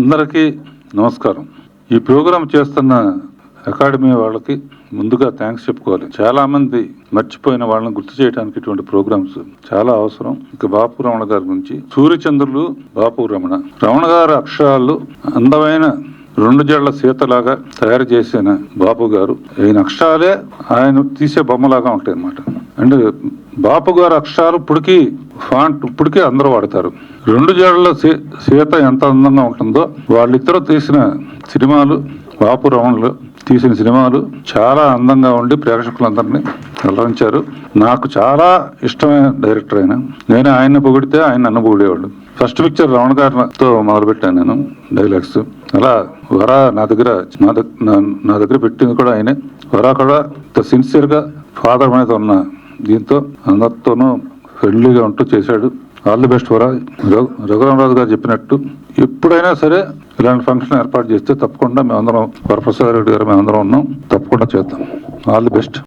అందరికీ నమస్కారం. ఈ ప్రోగ్రాం చేస్తున్న అకాడమీ వాళ్ళకి ముందుగా థ్యాంక్స్ చెప్పుకోవాలి. చాలా మంది మర్చిపోయిన వాళ్ళని గుర్తు చేయడానికి ఇటువంటి ప్రోగ్రామ్స్ చాలా అవసరం. ఇక బాపు రమణ గారి గురించి. సూర్యచంద్రులు బాపు రమణ. రమణ గారి అక్షరాలు అందమైన రెండు జళ్ళ సీతలాగా తయారు చేసిన బాపు గారు. ఈయన అక్షరాలే ఆయన తీసే బొమ్మలాగా ఉంటాయి అన్నమాట అంటే బాపు గారు అక్షరాలు ఇప్పటికీ ఫాంట్ ఇప్పటికీ అందరూ వాడతారు. రెండు జడల సీ- సీత ఎంత అందంగా ఉంటుందో వాళ్ళిద్దరూ తీసిన సినిమాలు బాపు రమణులు తీసిన సినిమాలు చాలా అందంగా ఉండి ప్రేక్షకులందరినీ అలరించారు. నాకు చాలా ఇష్టమైన డైరెక్టర్ ఆయన. నేను ఆయన్ని పొగిడితే ఆయన నన్ను పొగిడేవాడు. ఫస్ట్ పిక్చర్ రమణ గారితో మొదలుపెట్టాను నేను డైలాగ్స్. అలా వరా నా దగ్గర నా నా- దగ్గర పెట్టింది కూడా ఆయనే. వరా కూడా సిన్సియర్గా ఫాదర్ మీద ఉన్న దీంతో అందరితోనూ ఫ్రెండ్లీగా ఉంటూ చేశాడు. ఆల్ ది బెస్ట్ వరా. రఘురామ్ రఘురామరాజు గారు చెప్పినట్టు ఎప్పుడైనా సరే ఇలాంటి ఫంక్షన్ ఏర్పాటు చేస్తే తప్పకుండా మేమందరం వరప్రసాద్ రెడ్డి గారు మేమందరం ఉన్నాం. తప్పకుండా చేద్దాం. All the best.